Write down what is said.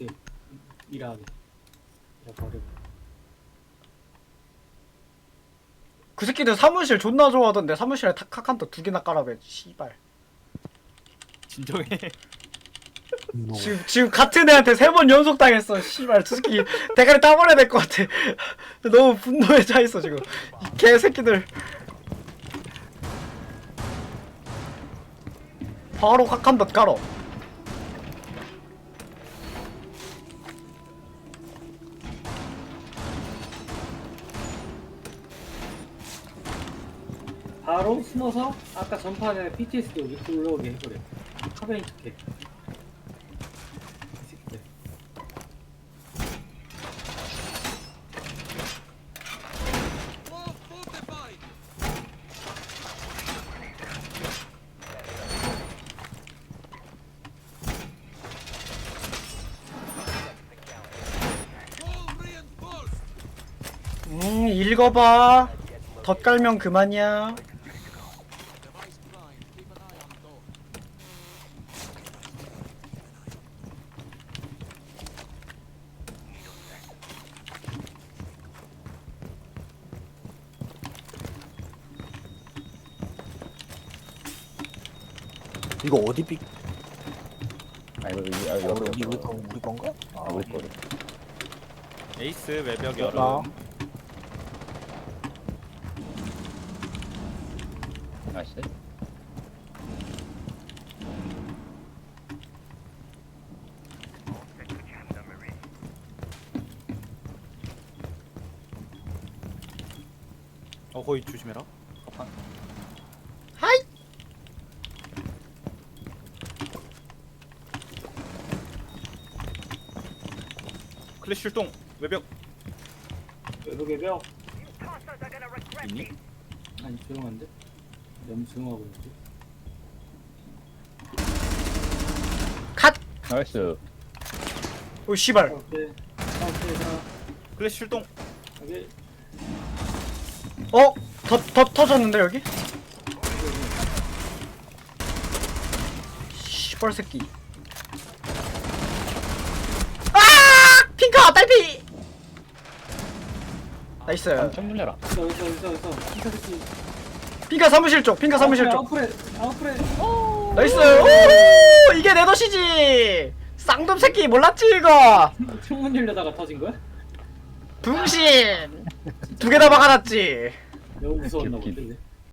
이렇게 일하게. 야, 버려. 그 새끼들 사무실 존나 좋아하던데 사무실에 타카칸도 두 개나 깔아배 씨발 진정해. 지금 지금 같은 애한테 세 번 연속 당했어 씨발 저 새끼 대가리 따버려야 될 것 같아 너무 분노에 차 있어 지금 이 개새끼들 바로 카칸 덧 깔어 바로 숨어서 아까 전판에 PTSD 이렇게 올라오게 해버려. 카베인 척해. 이 새끼들. 음 읽어봐 덧 깔면 그만이야 이거 어디 삐? 아 이거 이거 아, 이거 우리 우리 건 우리 건가? 아 우리 거를. 에이스 외벽 나 여름. 나이스. 어 거기 조심해라. 가판. 하이 클래시 출동 외벽 외벽에 벽. 있니? 아니 조용한데? 너무 조용하고 있지. 컷! 나이스. 오 씨발 오케이. 오케이. 자, 클래시 출동. 여기. 어? 덧, 덧 터졌는데 여기? 씨발 새끼 딸피! 나이스 깜짝 놀래라. 있어 있어 있어 있어. 피카 새끼. 핑카 사무실 쪽 핑카 사무실 쪽 아웃프레 아웃프레. 나이스 오 이게 내 덫이지 쌍놈 새끼 몰랐지 이거 창문 열려다가 터진 거야? 붕신 두 개 다 박아놨지 너무 무서웠나. 본데.